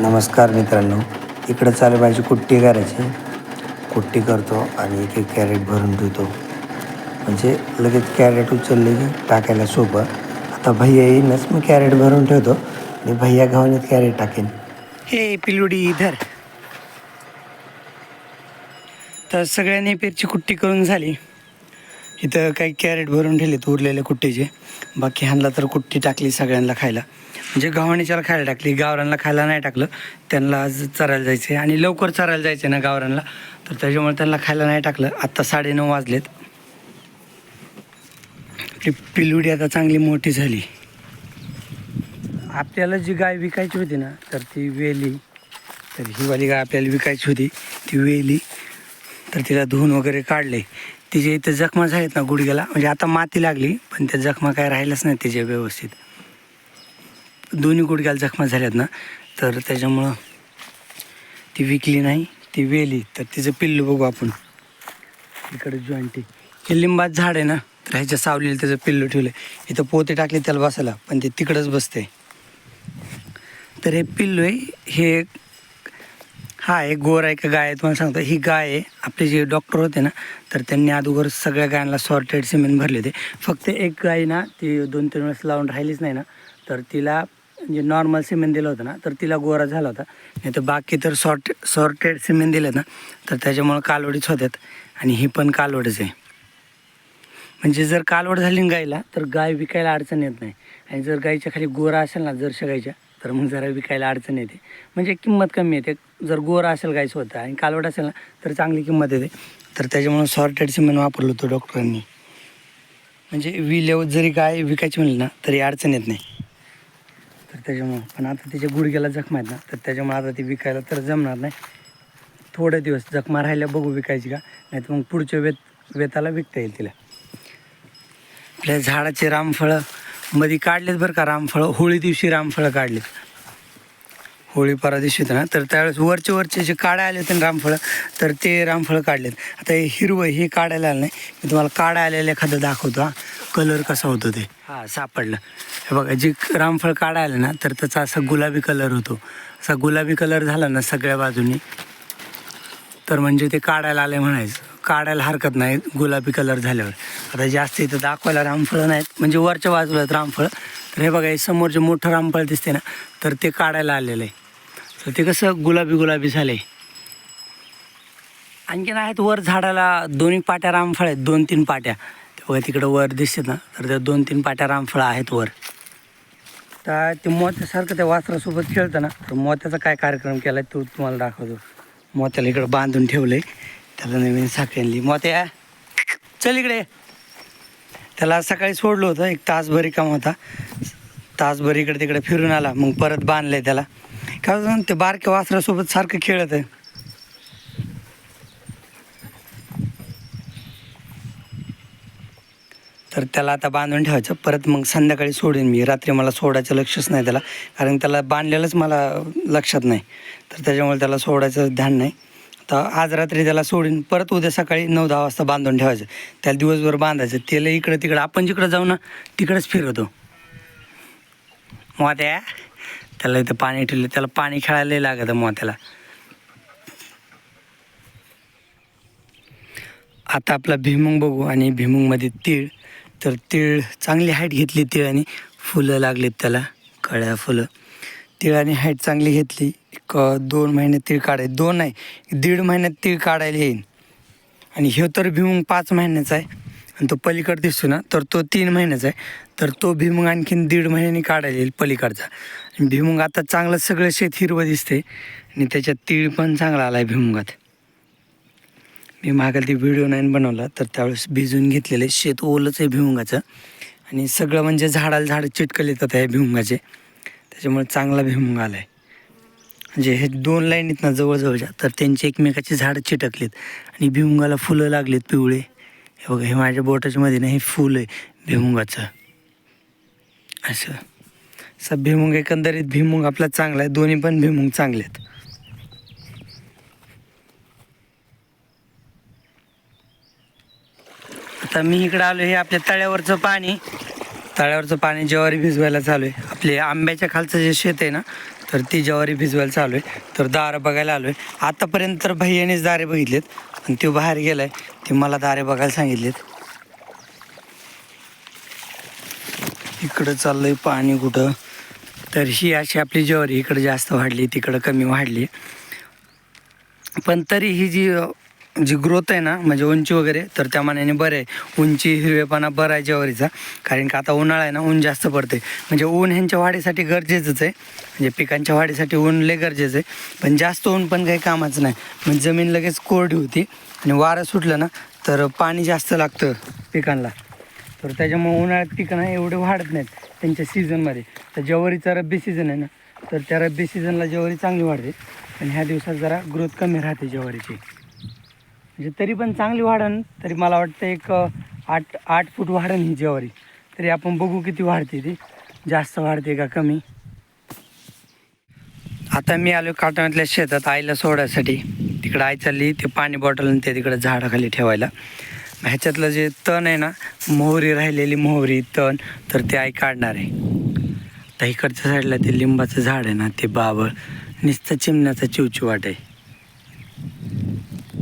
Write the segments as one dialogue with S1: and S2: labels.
S1: नमस्कार मित्रांनो. इकडं चालू पाहिजे कुट्टी करायची. कुट्टी करतो आणि एक एक कॅरेट भरून ठेवतो म्हणजे लगेच कॅरेट उचलले की टाकायला सोपं. आता भैया येईनच मी कॅरेट भरून ठेवतो. आणि भैया घावणीत कॅरेट टाकेन.
S2: हे पिलुडी इधर तर सगळ्यांनी पेरची कुट्टी करून झाली. इथं काही कॅरेट भरून ठेवलेत उरलेले कुट्टीचे. बाकी ह्यांना तर कुट्टी टाकली सगळ्यांना खायला. म्हणजे गव्हाणीच्याला खायला टाकली गावरांना खायला नाही टाकलं त्यांना आज चरायला जायचं आहे आणि लवकर चरायला जायचं ना गावरांना तर त्याच्यामुळे त्यांना खायला नाही टाकलं. आत्ता साडेनऊ वाजलेत. ती पिलुडी आता चांगली मोठी झाली. आपल्याला जी गाय विकायची होती ना तर ती वेली. तर ही वाली गाय आपल्याला विकायची होती. ती वेली. तर तिला धुवून वगैरे काढले. तिच्या इथं जखमा झालेत ना गुडघ्याला. म्हणजे आता माती लागली पण त्या जखमा काय राहिल्याच नाही तिच्या व्यवस्थित. दोन्ही गुडघ्याला जखमा झाल्यात ना तर त्याच्यामुळं ती विकली नाही ती वेली. तर तिचं पिल्लू बघू आपण. इकडे जॉईंटी हे लिंबात झाड आहे ना तर ह्याच्या सावलीला त्याचं पिल्लू ठेवलं इथं पोते टाकले त्याला बसायला पण ते तिकडंच बसते तर हे पिल्लू आहे हे हा एक गोर आहे का गाय आहे तुम्हाला सांगतो. ही गाय आहे आपले जे डॉक्टर होते ना तर त्यांनी अगोदर सगळ्या गायांना सॉर्टेड सिमेंट भरले होते. फक्त एक गाय ना ती दोन तीन वेळेस लावून राहिलीच नाही ना तर तिला म्हणजे नॉर्मल सिमेंट दिलं होतं ना तर तिला गोरा झाला होता. नाही तर बाकी तर सॉर्ट सॉर्टेड सिमेंट दिलं ना तर त्याच्यामुळं कालवडीच होत्यात. आणि ही पण कालवडच आहे. म्हणजे जर कालवड झाली ना गायला तर गाय विकायला अडचण येत नाही. आणि जर गायच्या खाली गोरा असेल ना जर गायच्या तर मग जरा विकायला अडचण येते. म्हणजे किंमत कमी येते. जर गोरा असेल गायचं होतं आणि कालवड असेल ना तर चांगली किंमत येते. तर त्याच्यामुळे सॉर्टेड सिमेंट वापरलं होतं डॉक्टरांनी म्हणजे विल्यावर जरी गाय विकायची म्हणली ना तरी अडचण येत नाही. तर त्याच्यामुळं. पण आता त्याच्या गुडघ्याला जखमा आहेत ना तर त्याच्यामुळे आता ती विकायला तर जमणार नाही. थोडे दिवस जखमा राहिल्या बघू विकायची का? नाही तर मग पुढच्या वेत वेताला विकता येईल तिला. आपल्या झाडाचे रामफळं मध्ये काढलेत बरं का रामफळं. होळी दिवशी रामफळं काढलेत. होळी परा दिवशी होतं ना तर त्यावेळेस वरचे वरचे जे काढा आले होते ना रामफळं तर ते रामफळं काढलेत. आता हे हिरवं हे काढायला आलं नाही. मी तुम्हाला काढा आलेलं एखादं दाखवतो हां. कलर कसा होतो ते? हा सापडलं. हे बघा जे रामफळ काढायला ना तर त्याचा असा गुलाबी कलर होतो. असा गुलाबी कलर झाला ना सगळ्या बाजूनी तर म्हणजे ते काढायला आले म्हणायचं. काढायला हरकत नाही गुलाबी कलर झाल्यावर. आता जास्त इथं दाखवायला रामफळं नाहीत म्हणजे वरच्या बाजूला आहेत रामफळ. तर हे बघा हे समोर जे मोठं रामफळ दिसते ना तर ते काढायला आलेलं आहे. तर ते कसं गुलाबी गुलाबी झालं आहे आणखीन आहेत वर झाडाला दोन्ही पाट्या रामफळ आहेत दोन तीन पाट्या. बघा तिकडं वर दिसते ना तर त्या दोन तीन पाट्या रामफळं आहेत वर. तर ते मोत्यासारखं त्या वासरासोबत खेळतं ना तर मोत्याचा काय कार्यक्रम केला तो तुम्हाला दाखवतो. मोत्याला इकडं बांधून ठेवलं आहे त्याला नवीन साखळी आणली मोत्या चल इकडे. त्याला सकाळी सोडलं होतं एक तासभर काम होता. तासभर इकडे तिकडे फिरून आला मग परत बांधलंय त्याला. काय होतं ते बारक्या वासरासोबत सारखं खेळत आहे. तर त्याला आता बांधून ठेवायचं. परत मग संध्याकाळी सोडीन मी. रात्री मला सोडायचं लक्षच नाही त्याला. कारण त्याला बांधलेलंच मला लक्षात नाही. तर त्याच्यामुळे त्याला सोडायचं ध्यान नाही. तर आज रात्री त्याला सोडीन. परत उद्या सकाळी नऊ दहा वाजता बांधून ठेवायचं. त्याला दिवसभर बांधायचं. त्याला इकडं तिकडं. आपण जिकडं जाऊ ना तिकडंच फिरवतो. मोत्या त्याला इथं पाणी ठेवलं. त्याला पाणी खेळायला लागतं मोत्याला. आता आपला भिमुंग बघू आणि भिमुंगमध्ये तीळ. तर तीळ चांगली हाईट घेतली तिळाने. फुलं लागलीत त्याला कळ्या फुलं. तिळाने हाईट चांगली घेतली. एक दोन महिने तीळ काढाय दोन नाही दीड महिन्यात तीळ काढायला येईल आणि ह्यो तर भिमुंग पाच महिन्याचा आहे. आणि तो पलीकड दिसतो ना तर तो तीन महिन्याचा आहे. तर तो भिमुंग आणखीन दीड महिन्याने काढायला येईल पलीकडचा. आणि भिमुंग आता चांगलं सगळं शेत हिरवं दिसते आणि त्याच्यात तीळ पण चांगला आला आहे भिमुंगात मी मागाल ते व्हिडिओ नाही बनवला तर त्यावेळेस भिजून घेतलेले शेत ओलंच आहे भिवंगाचं. आणि सगळं म्हणजे झाडाला झाडं चिटकले येतात आहे भिवंगाचे. त्याच्यामुळे चांगला भिवंग आला आहे म्हणजे हे दोन लाईन आहेत ना जवळजवळच्या तर त्यांची एकमेकाची झाडं चिटकलीत. आणि भिवंगाला फुलं लागलीत पिवळे. हे बघा हे माझ्या बोटाच्या मध्ये ना हे फुल आहे भिमुंगाचं असं. सर भिमुंग एकंदरीत भिमुंग आपला चांगला आहे दोन्ही पण भिमुंग चांगले आहेत. आता मी इकडं आलो हे आपल्या तळ्यावरचं पाणी. तळ्यावरचं पाणी ज्वारी भिजवायला चालू आहे. आपले आंब्याच्या खालचं जे शेत आहे ना तर ती ज्वारी भिजवायला चालू आहे. तर दारं बघायला आलो आहे आतापर्यंत तर भैयानेच दारे बघितलेत आणि तो बाहेर गेला आहे ते मला दारे बघायला सांगितलेत. इकडं चाललंय पाणी कुठं? तर ही अशी आपली ज्वारी इकडं जास्त वाढली तिकडं कमी वाढली. पण तरी ही जी जी ग्रोथ आहे ना म्हणजे उंची वगैरे तर त्या मानाने बरं आहे. उंची हिरवेपणा बरं आहे ज्वारीचा. कारण का आता उन्हाळा आहे ना ऊन जास्त पडते म्हणजे ऊन ह्यांच्या वाढीसाठी गरजेचंच आहे. म्हणजे पिकांच्या वाढीसाठी ऊन लय गरजेचं आहे. पण जास्त ऊन पण काही कामाचं नाही. म्हणजे जमीन लगेच कोरडी होती. आणि वारं सुटलं ना तर पाणी जास्त लागतं पिकांना. तर त्याच्यामुळे उन्हाळ्यात पिकं ना एवढे वाढत नाहीत त्यांच्या सीझनमध्ये तर ज्वारीचा रब्बी सीझन आहे ना तर त्या रब्बी सीझनला ज्वारी चांगली वाढते. पण ह्या दिवसात जरा ग्रोथ कमी राहते ज्वारीची. म्हणजे तरी पण चांगली वाढन तरी मला वाटतं एक आठ आठ फूट वाढन ही ज्वारी. तरी आपण बघू किती वाढते ती. जास्त वाढते का कमी? आता मी आलो काटण्यातल्या शेतात आईला सोडायसाठी. तिकडं आई चालली ते पाणी बॉटल आणि ते तिकडं झाडाखाली ठेवायला. ह्याच्यातलं जे तण आहे ना मोहरी राहिलेली मोहरी तण तर ते आई काढणार आहे. तर इकडच्या साईडला ते लिंबाचं झाड आहे ना ते बाबळ नुसतं चिमण्याचा चिवचिवाट आहे.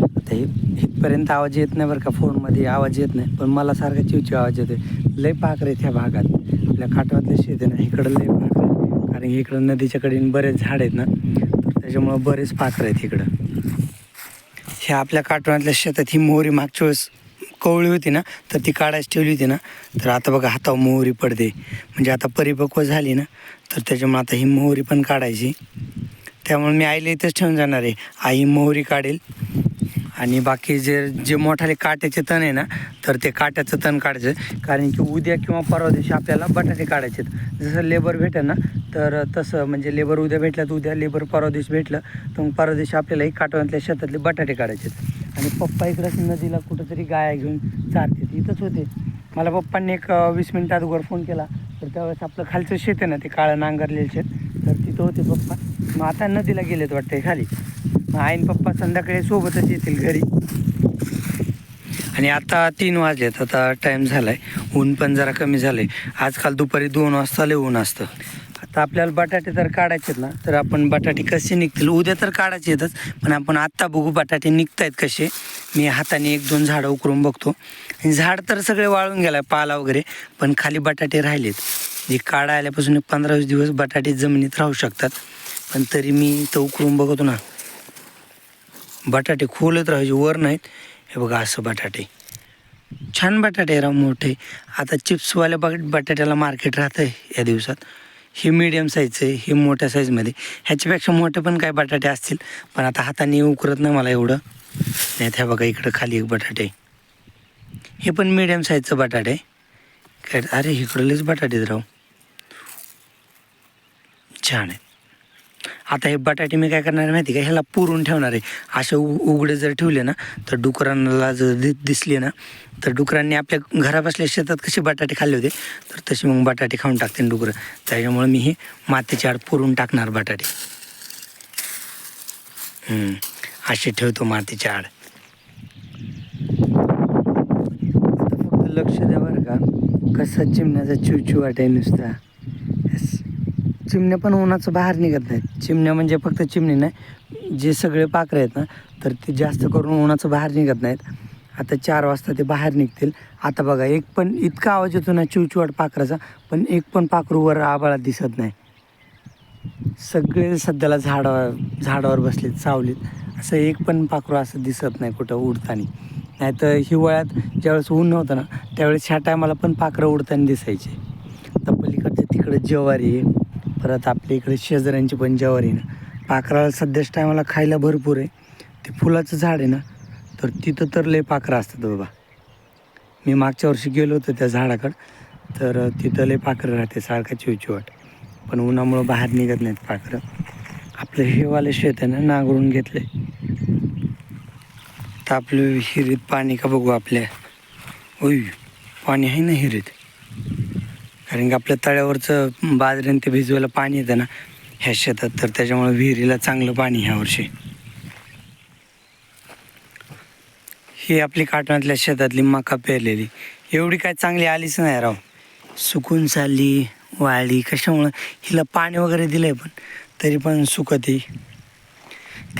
S2: आता हे इथपर्यंत आवाज येत नाही बरं का फोनमध्ये आवाज येत नाही. पण मला सारखा चिवचिव आवाज येतो लय पाखरं आहेत ह्या भागात. आपल्या काठवातले शेत आहे ना इकडं लय पाखरं आहे. कारण इकडं नदीच्याकडे बरेच झाड आहेत ना तर त्याच्यामुळं बरेच पाखरं आहेत इकडं. ह्या आपल्या काठवातल्या शेतात ही मोहरी मागच्या वेळेस कवळी होती ना तर ती काढायची ठेवली होती ना तर आता बघा हातावर मोहरी पडते. म्हणजे आता परिपक्व झाली ना तर त्याच्यामुळे आता ही मोहरी पण काढायची. त्यामुळे मी आईला इथंच ठेवून जाणार आहे. आई मोहरी काढेल. आणि बाकी जे जे मोठाले काट्याचे तण आहे ना तर ते काट्याचं तण काढायचं. कारण की उद्या किंवा परवा दिवशी आपल्याला बटाटे काढायचे आहेत. जसं लेबर भेटेल ना तर तसं म्हणजे लेबर उद्या भेटलं तर उद्या लेबर परवा दिवशी भेटलं तर मग परवा दिवशी आपल्याला एक काटवातल्या शेतातले बटाटे काढायचे आहेत. आणि पप्पा इकडंच नदीला कुठंतरी गाया घेऊन चारते. इथंच होते. मला पप्पांनी एक वीस मिनिटात अगोदर फोन केला. तर त्यावेळेस आपलं खालचं शेत आहे ना ते काळं नांगरलेलं शेत. तर तिथं होते पप्पा. मग आता नदीला गेलेत वाटते खाली. मग आईन पप्पा संध्याकाळी सोबतच येतील घरी. आणि आता तीन वाजलेत आता टाईम झाला आहे ऊन पण जरा कमी झालं आहे आजकाल दुपारी दोन वाजता लय ऊन असतं. आता आपल्याला बटाटे तर काढायचे आहेत ना तर आपण बटाटे कसे निघतील? उद्या तर काढायचे येतच पण आपण आत्ता बघू बटाटे निघतायत कसे. मी हाताने एक दोन झाडं उकरून बघतो. आणि झाड तर सगळे वाळून गेला पाला वगैरे पण खाली बटाटे राहिलेत. जे काढा आल्यापासून पंधरा दिवस बटाटे जमिनीत राहू शकतात. पण तरी मी इथं उकरून बघतो ना बटाटे खोलत राहायचे वर नाहीत. हे बघा असं बटाटे. छान बटाटे राव मोठे. आता चिप्सवाल्या बट बटाट्याला मार्केट राहतं आहे या दिवसात. हे मीडियम साईजचं आहे हे मोठ्या साईजमध्ये ह्याच्यापेक्षा मोठे पण काही बटाटे असतील? पण आता हाताने उकरत नाही मला एवढं. नाही त्या बघा इकडं खाली एक बटाटे हे पण मीडियम साईजचं बटाटे काय अरे इकडलेच बटाटेच राव. छान आहेत. आता हे बटाटे मी काय करणार आहे माहिती का? ह्याला पुरून ठेवणार आहे. असे उ उघडे जर ठेवले ना तर डुकरांना जर दि दिसले ना तर डुकरांनी आपल्या घराबसल्या शेतात कसे बटाटे खाल्ले होते तर तसे मग बटाटे खाऊन टाकते डुकरं. त्याच्यामुळे मी हे मातीच्या आड पुरून टाकणार बटाटे. असे ठेवतो मातीच्या आड. फक्त लक्ष द्या बरं का. कसा चिमण्याचा चिवचिव आहे नुसता. चिमण्या पण उन्हाचं बाहेर निघत नाहीत. चिमण्या म्हणजे फक्त चिमणी नाही जे सगळे पाखरं आहेत ना तर ते जास्त करून उन्हाचं बाहेर निघत नाहीत. आता चार वाजता ते बाहेर निघतील. आता बघा एक पण इतका आवाज येतो ना चिवचिवाट पाखराचा पण एक पण पाखरू वर आबाळात दिसत नाही. सगळे सध्याला झाडावर झाडावर बसलेत सावलीत. असं एक पण पाखरू असं दिसत नाही कुठं उडताना. नाहीतर हिवाळ्यात ज्यावेळेस ऊन नव्हतं ना त्यावेळेस ह्या टायमाला पण पाखरं उडताना दिसायचे. तर पलीकडच्या तिकडं ज्वारी आहे परत आपल्या इकडे शेजाऱ्यांची पण जवारी आहे ना. पाखराला सध्याच टायमाला खायला भरपूर आहे. ते फुलाचं झाड आहे ना तर तिथं तर लय पाखरं असतात बाबा. मी मागच्या वर्षी गेलो होतो त्या झाडाकडं तर तिथं लय पाखरं राहते सारखा चिवचिवाट पण उन्हामुळं बाहेर निघत नाहीत पाखरं आपलं हेवाले शेत आहे ना नांगरून घेतले तर आपलं हिरीत पाणी का बघू आपल्या. ओय पाणी आहे ना हिरीत? कारण की आपल्या तळ्यावरचं बाजऱ्याने ते भिजवायला पाणी येतं ना ह्या शेतात तर त्याच्यामुळे विहिरीला चांगलं पाणी ह्या वर्षी. ही आपली काटणातल्या शेतातली मका पेरलेली. एवढी काय चांगली आलीच नाही राव. सुकून चालली वाळली कशामुळं? हिला पाणी वगैरे दिलंय पण तरी पण सुकती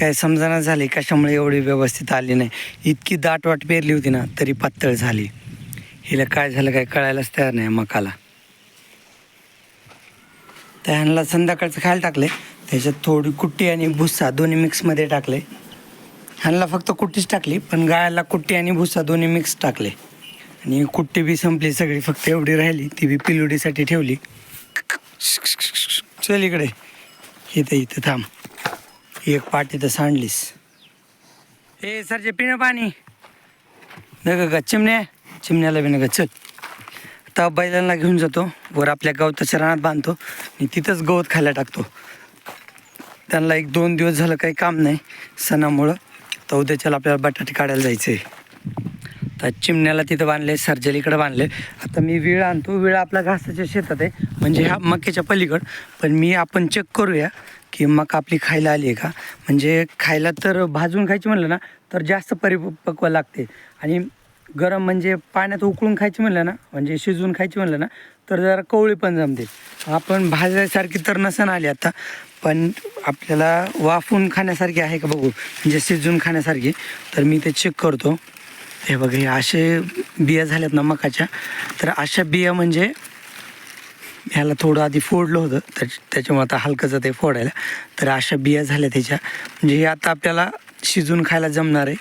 S2: काय समजाना झाली कशामुळे एवढी व्यवस्थित आली नाही. इतकी दाटवाट पेरली होती ना तरी पातळ झाली. हिला काय झालं काय कळायलाच तयार नाही मकाला. तर ह्यांना संध्याकाळचं खायला टाकले. त्याच्यात थोडी कुट्टी आणि भुस्सा दोन्ही मिक्समध्ये टाकले. ह्यांना फक्त कुट्टीच टाकली पण गायला कुट्टी आणि भुस्सा दोन्ही मिक्स टाकले. आणि कुट्टी बी संपली सगळी फक्त एवढी राहिली ती बी पिलुडीसाठी ठेवली. चल इकडे. इथं इथं थांब. एक पाटी तर सांडलीस. ए सरचे पिणं पाणी. नका का चिमण्या. चिमण्याला बी नका चल. आता बैलांना घेऊन जातो. वर आपल्या गवताच्या रानात बांधतो. आणि तिथंच गवत खायला टाकतो. त्यांना एक दोन दिवस झालं काही काम नाही. सणामुळं. तर उद्याच्याला आपल्याला बटाटे काढायला जायचं. आहे तर चिमण्याला तिथं बांधले सर्जल इकडं बांधले. आता मी विळ आणतो. विळ आपल्या घासाच्या शेतात आहे. म्हणजे ह्या मक्याच्या पलीकड. पण मी आपण चेक करूया की मका आपली खायला आली आहे का? म्हणजे खायला तर भाजून खायची म्हणलं ना तर जास्त परिपक्व लागते. आणि गरम म्हणजे पाण्यात उकळून खायची म्हणलं ना म्हणजे शिजवून खायची म्हणलं ना तर जरा कवळी पण जमते. आपण भाजायसारखी तर नसन आली आता पण आपल्याला वाफून खाण्यासारखी आहे का बघू? म्हणजे शिजवून खाण्यासारखी. तर मी ते चेक करतो. हे बघा हे असे बिया झाल्यात ना मकाच्या तर अशा बिया म्हणजे ह्याला थोडं आधी फोडलं होतं त्या त्याच्यामुळे आता हलकंचं ते फोडायला. तर अशा बिया झाल्या त्याच्या. म्हणजे हे आता आपल्याला शिजून खायला जमणार आहे.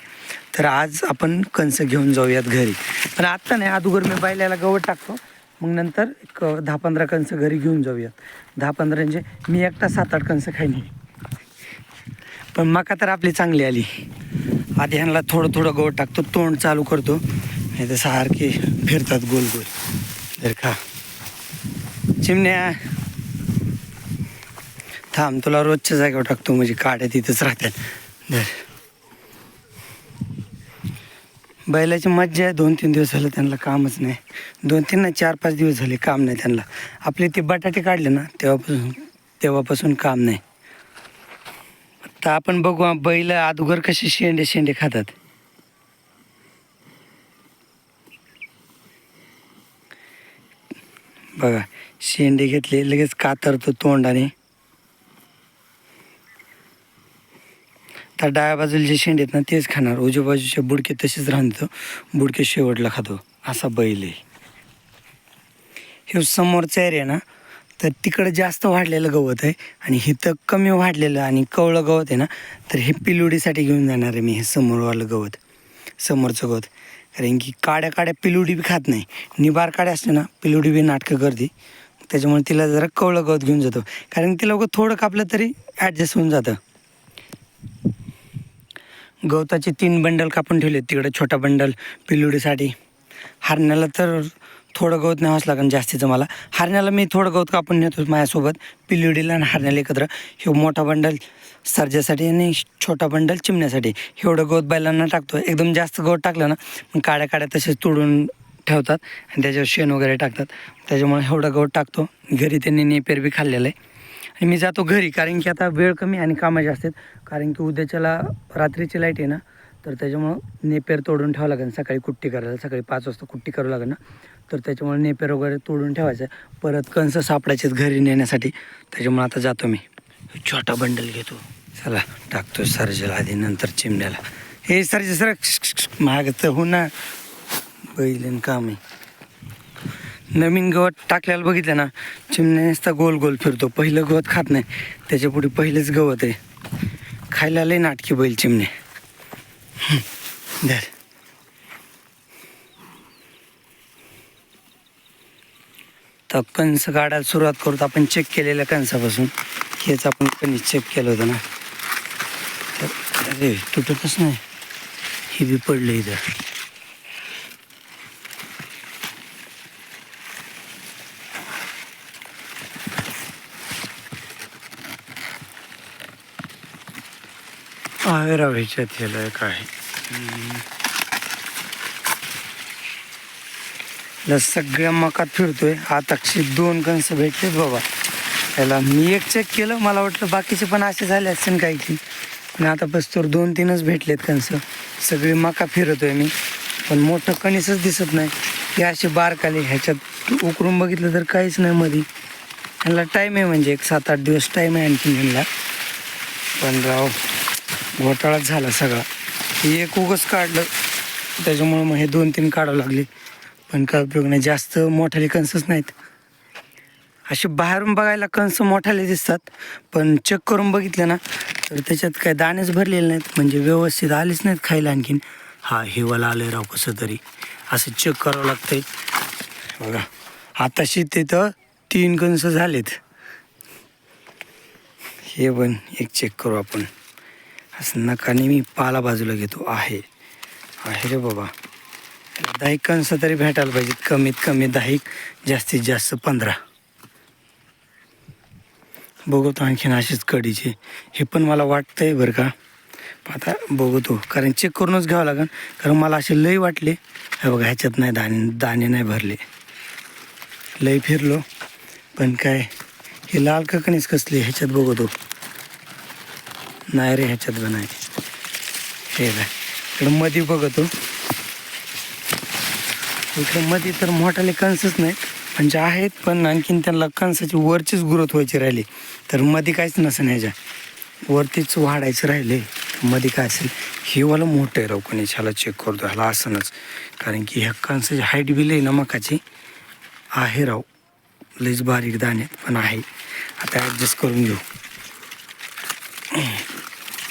S2: तर आज आपण कणसं घेऊन जाऊयात घरी. पण आत्ता नाही अगोदर मी बैलाला गवत टाकतो. मग नंतर एक दहा पंधरा कणसं घरी घेऊन जाऊयात. दहा पंधरा म्हणजे मी एकटा सात आठ कणसं खाईन पण मका तर आपली चांगली आली. आधी ह्यांना थोडं थोडं गवत टाकतो तोंड चालू करतो. नाही तर सारखे फिरतात गोल गोल. जर का चिमण्या. थांब तुला रोजच्या जागेवर टाकतो म्हणजे काड्या तिथंच राहतात धर. बैलाची मज्जा आहे. दोन तीन दिवस झालं त्यांना कामच नाही. दोन तीन ना चार पाच दिवस झाले काम नाही त्यांना. आपले ते बटाटे काढले ना तेव्हापासून तेव्हापासून काम नाही. आता आपण बघू बैल अगोदर कसे शेंडे शेंडे खातात. बघा शेंडे घेतले लगेच कातरतो तोंडाने. तर डाव्या बाजूला जे शेंडे आहेत ना तेच खाणार. उजव्या बाजूचे बुडके तसेच राहून देतो बुडके शेवटला खातो. असा बैल आहे. हे समोरचा एरिया ना तर तिकडं जास्त वाढलेलं गवत आहे आणि इथं कमी वाढलेलं आणि कवळं गवत आहे ना तर हे पिलुडीसाठी घेऊन जाणार आहे मी हे समोरवालं गवत. समोरचं गवत. कारण की काड्या काड्या पिलुडी बी खात नाही. निबार काड्या असते ना पिलुडी बी नाटकं करते. त्याच्यामुळे तिला जरा कवळं गवत घेऊन जातो. कारण तिला लोक थोडं कापलं तरी ॲडजस्ट होऊन जातं. गवताचे तीन बंडल कापून ठेवले तिकडे छोटा बंडल पिलुडीसाठी. हरण्याला तर थोडं गवत न्यावंच लागेल जास्तीचं मला. हरण्याला मी थोडं गवत कापून नेतो माझ्यासोबत पिलुडीला आणि हरण्याला एकत्र. हे मोठा बंडल सर्जासाठी आणि छोटा बंडल चिमण्यासाठी. एवढं गवत बैलांना टाकतो. एकदम जास्त गवत टाकलं ना मग काड्या काड्या तसेच तोडून ठेवतात आणि त्याच्यावर शेण वगैरे टाकतात. त्याच्यामुळे एवढं गवत टाकतो. घरी त्यांनी नेपेर बी खाल्लेलं आहे. आणि मी जातो घरी कारण की आता वेळ कमी आणि कामं जास्त आहेत. कारण की उद्याच्याला रात्रीची लाइट आहे ना तर त्याच्यामुळं नेपेर तोडून ठेवावं लागेल. सकाळी कुट्टी करायला सकाळी पाच वाजता कुट्टी करावं लागेल ना. तर त्याच्यामुळे नेपेर वगैरे तोडून ठेवायचं. परत कंस सापडायचे घरी नेण्यासाठी. त्याच्यामुळे आता जातो मी. छोटा बंडल घेतो. चला टाकतो सरजेला आधी नंतर चिमण्याला. हे सर्ज सर महाग तर हो ना बैलन काम. आहे नवीन गवत टाकल्याला बघितलं ना चिमण्या नुसता गोल गोल फिरतो. पहिलं गवत खात नाही त्याच्या पुढे पहिलेच गवत आहे. खायला लय नाटकी बैल चिमणे धर. तर कंस काढायला सुरुवात करतो आपण चेक केलेल्या कणसापासून. हेच आपण कणी चेक केलं होतं ना. तर अरे तुटतच नाही. हे बी पडलं इथं. आहे राव ह्याच्यात ह्याला काय सगळ्या मकात फिरतोय. आता दोन कणस भेटलेत बाबा. त्याला मी एक चेक केलं. मला वाटलं बाकीचे पण असे झाले असतील काही की पण आता बस तर दोन तीनच भेटलेत कणसं. सगळी मका फिरतोय मी. पण मोठं कणीसच दिसत नाही. हे असे बारकाले ह्याच्यात उकरून बघितलं तर काहीच नाही मधी. ह्याला टाईम आहे म्हणजे एक सात आठ दिवस टाईम आहे आणखी ह्यांना पण राव घोटाळाच झाला सगळा. हे एक उगच काढलं. त्याच्यामुळं मग हे दोन तीन काढावं लागले. पण काय उपयोग नाही. जास्त मोठाले कणसच नाहीत. असे बाहेरून बघायला कंस मोठाले दिसतात. पण चेक करून बघितलं ना तर त्याच्यात काय दाणेच भरलेले नाहीत. म्हणजे व्यवस्थित आलेच नाहीत खायला आणखीन. हा हिवाला आलं राव कसं तरी. असं चेक करावं लागतंय. बघा. आताशी तिथं तीन कंस झालेत. हे पण एक चेक करू आपण. असं नकाने मी पाला बाजूला घेतो. आहे. आहे रे बाबा. दहा कणसं कंस तरी भेटायला पाहिजेत. कमीत कमी दहा एक जास्तीत जास्त पंधरा. बघतो आणखीन अशीच कडीचे. हे पण मला वाटतंय बरं का. आता बघतो. कारण चेक करूनच घ्यावं लागेल कारण मला असे लई वाटले. हे बघा ह्याच्यात नाही दाणे दाणे नाही भरले. लई फिरलो. पण काय हे लाल ककणीच कसली ह्याच्यात बघतो. नाही रे ह्याच्यात पण आहे हे काय इकडं मध्ये बघतो. इकडं मध्ये तर मोठाले कणसच नाही म्हणजे आहेत पण आणखीन त्यांना कणसाची वरचीच ग्रोथ व्हायची राहिली. तर मध्ये काहीच नसेल ह्याच्या. वरतीच वाढायचं राहिले मध्ये काय असेल? हे वाला मोठं आहे राव ह्याला चेक करतो ह्याला असनच. कारण की ह्या कणसाची हाईट बी लई ना मकाची आहे राव. लईच बारीक दाणे पण आहे. आता ॲडजस्ट करून घेऊ.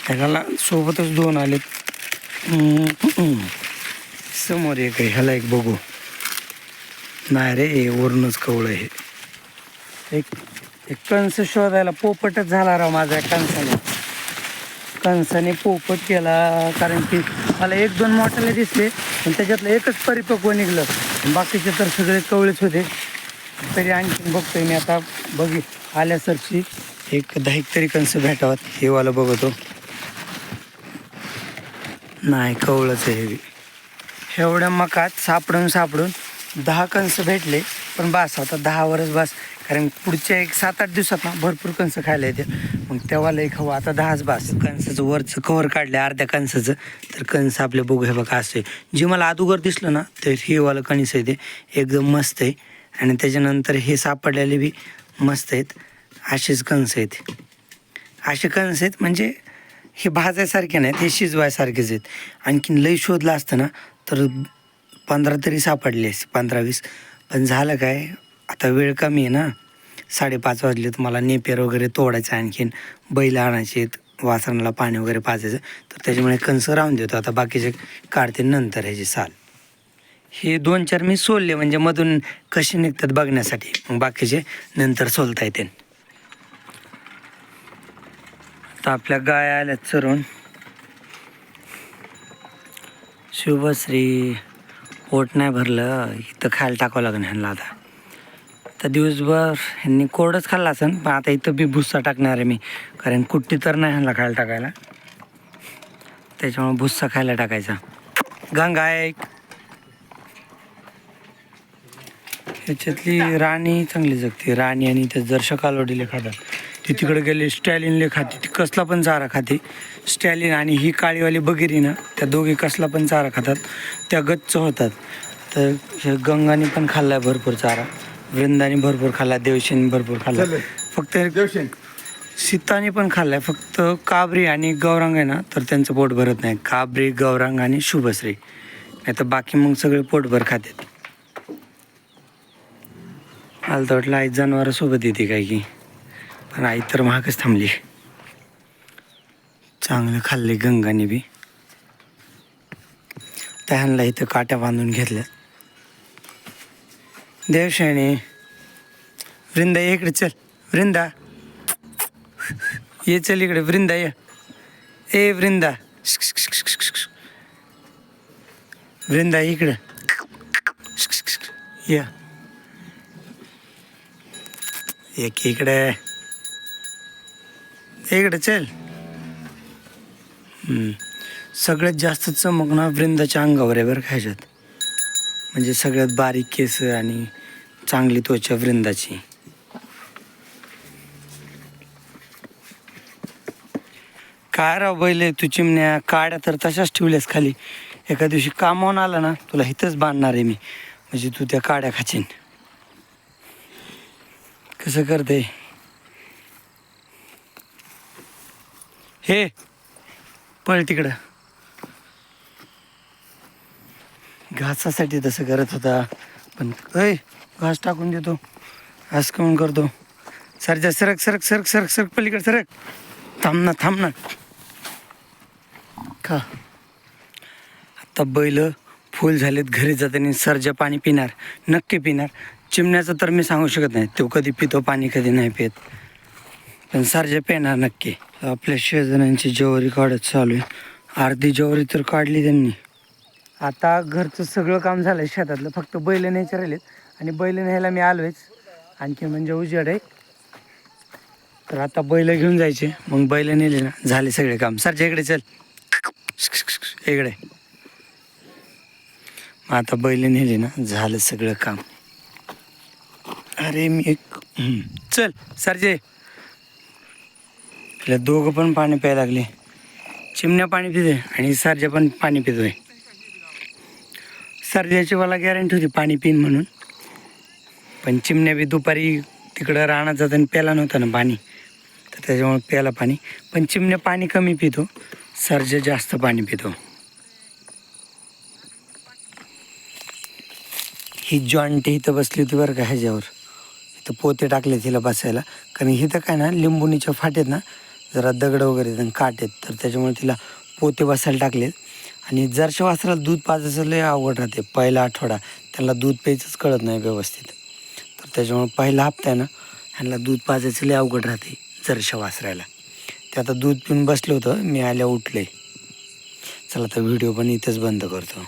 S2: ह्याला सोबतच दोन आलेत. समोर एक आहे ह्याला एक बघू. नाही रे हे वरूनच कवळं हे एक एक कंस शोधायला पोपटच झाला राव माझा कंसाने कंसाने पोपट केला कारण की मला एक दोन मोठ्याला दिसले पण त्याच्यातलं एकच परिपक्व निघलं. बाकीचे तर सगळे कवळेच होते. तरी आणखीन बघतोय मी आता बघी. आल्यासरची एक दहा एक तरी कंस भेटावत हे वाला बघतो. नाही कवळंच आहे एवढ्या मकात सापडून सापडून दहा कंस भेटले पण बास आता दहावरच बास. कारण पुढच्या एक सात आठ दिवसात ना भरपूर कंस खायला येते मग तेव्हा लई खाऊ आता दहाच बास. कणसाचं वरचं कवर काढलं अर्ध्या कणसाचं तर कणस आपले बघू हे बघा असते जे मला अदुगर दिसलं ना तर हेवालं कणीस आहे ते. एकदम मस्त आहे. आणि त्याच्यानंतर हे सापडलेले बी मस्त आहेत. असेच कंस आहेत. असे कंस आहेत म्हणजे हे भाजायसारखे नाहीत हे शिजवायसारखेच आहेत. आणखीन लई शोधलं असतं ना तर पंधरा तरी सापडले असते पंधरा वीस. पण झालं काय आता वेळ कमी आहे ना. साडेपाच वाजले तर मला नेपेर वगैरे तोडायचं आणखीन. बैल आणायचे आहेत वासरांना पाणी वगैरे पाजायचं. तर त्याच्यामुळे कणसं राहून देतो. आता बाकीचे काढते नंतर ह्याची साल. हे दोन चार मी सोलले म्हणजे मधून कसे निघतात बघण्यासाठी. मग बाकीचे नंतर सोलता येते. आता आपल्या गाय आल्यात चरून. शुभश्री पोट नाही भरलं इथं खायला टाकावं लागेल ह्यांना आता. तर दिवसभर ह्यांनी कोरडंच खाल्ला असेल पण आता इथं बी भुस्सा टाकणार आहे मी कारण कुट्टी तर नाही ह्यांना खायला टाकायला. त्याच्यामुळे भुस्सा खायला टाकायचा. गंगा एक ह्याच्यातली राणी चांगली जगते राणी आणि ते जर कालोडीले खातात ती तिकडे गेले स्टॅलिनले खाते. ती कसला पण चारा खाते. स्टॅलिन आणि ही काळीवाली बगिरी ना त्या दोघी कसला पण चारा खातात. त्या गच्च होतात. तर हे गंगाने पण खाल्लाय भरपूर चारा. वृंदाने भरपूर खाल्ला देवशीने भरपूर खाल्ला फक्त सीताने पण खाल्लाय. फक्त काबरी आणि गौरांग आहे ना तर त्यांचं पोट भरत नाही. काबरी गौरांग आणि शुभश्री. नाही तर बाकी मग सगळे पोटभर खातात. मला तर वाटलं आई जनावरासोबत येते काय की? पण आई तर महागच थांबली. चांगलं खाल्ले गंगाने बी. त्याला इथं काट्या बांधून घेतल्या. देवशाने वृंदा इकडे चल. वृंदा. ये चल इकडे वृंदा ये. ए वृंदा. वृंदा इकडे. या. एक इकडे. इकडे चल. हम्म. सगळ्यात जास्त चमक ना वृंदाच्या अंगावर आहे बरं खायच्यात म्हणजे सगळ्यात बारीक केस आणि चांगली त्वचा वृंदाची. काय राव बैले तू चिमण्या काड्या तर तशाच ठेवल्यास खाली. एका दिवशी कामावून आला ना तुला इथंच बांधणार आहे मी. म्हणजे तू त्या काड्या खाचीन. कसं करते? हे. पळ तिकडं. घासासाठी तसं करत होता. पण अय घास टाकून देतो. घास काऊन करतो? सरजा सरक सरक सरक सरक सरक पलीकडे सरक. थांब ना थांब ना. का आता बैल फुल झालेत घरी जाताना सरजा पाणी पिणार नक्की पिणार. चिमण्याचं तर मी सांगू शकत नाही. तो कधी पितो पाणी कधी नाही पित. पण सरजा पिणार नक्की. आपल्या शेजाऱ्यांची ज्वारी काढत चालू आहे. अर्धी ज्वारी तर काढली त्यांनी. आता घरचं सगळं काम झालं आहे शेतातलं. फक्त बैल न्यायचे राहिलेत. आणि बैल न्यायला मी आलोयच. आणखी म्हणजे उजेड आहे. तर आता बैल घेऊन जायचे. मग बैल नेले ना. झाले सगळे काम. सारच्या इकडे चल. इकडे. मग आता बैल नेले ना. झालं सगळं काम. अरे मी एक चल सरजे. तिला दोघं पण पाणी प्यायला लागले. चिमण्या पाणी पिते आणि सारजा पण पाणी पितोय. सरजाची मला गॅरंटी होती पाणी पिन म्हणून. पण चिमण्या बी दुपारी तिकडं रानात जाताना प्याला नव्हतं ना पाणी. तर त्याच्यामुळे प्याला पाणी. पण चिमण्या पाणी कमी पितो. सरजा जास्त पाणी पितो. ही जॉईंट इथं बसली होती बरं का ह्याच्यावर. इथं पोते टाकले तिला बसायला. कारण इथं काय ना लिंबुणीच्या फाटेत ना जरा दगड वगैरे आहेत आणि काट आहेत तर त्याच्यामुळे तिला पोते बसायला टाकलेत. आणि जरशा वासराला दूध पाजायचं लय अवघड राहते. पहिला आठवडा त्यांना दूध प्यायचंच कळत नाही व्यवस्थित. तर त्याच्यामुळे पहिला हप्ता आहे ना ह्यांना दूध पाजायचं लय अवघड राहते जरशा वासरायला. ते आता दूध पिऊन बसलं होतं मी आल्या उठले. चला तर व्हिडिओ पण इथंच बंद करतो.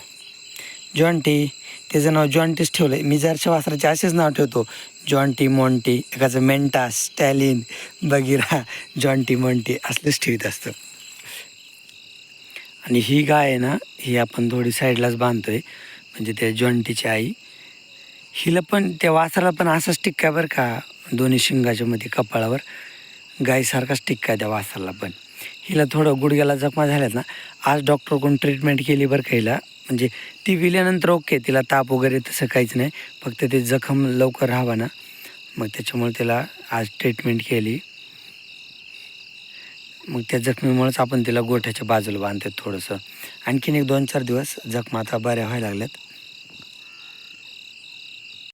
S2: जॉन्टी. त्याचं नाव जॉन्टीस ठेवलं आहे मी जरच्या वासराचे असेच नाव ठेवतो. जॉन्टी मॉन्टी एकाचं मेंटा स्टॅलिन बगिरा जॉन्टी मॉन्टी असलंच ठेवत असतं. आणि ही गाय आहे ना ही आपण थोडी साईडलाच बांधतो आहे म्हणजे त्या जॉन्टीची आई. हिला पण त्या वासराला पण असाच टिक्का बरं का दोन्ही शिंगाच्या मध्ये कपाळावर. गायसारखाच टिक्का आहे त्या वासराला पण. हिला थोडं गुडघ्याला जखमा झाल्यात ना आज डॉक्टरकडून ट्रीटमेंट केली बरं का हिला. म्हणजे ती विल्यानंतर ओके तिला ताप वगैरे तसं काहीच नाही. फक्त ते जखम लवकर राहावा ना. मग त्याच्यामुळे तिला आज ट्रीटमेंट केली. मग त्या जखमीमुळेच आपण तिला गोठ्याच्या बाजूला बांधतो थोडंसं. आणखीन एक दोन चार दिवस जखमा आता बऱ्या व्हायला लागल्यात.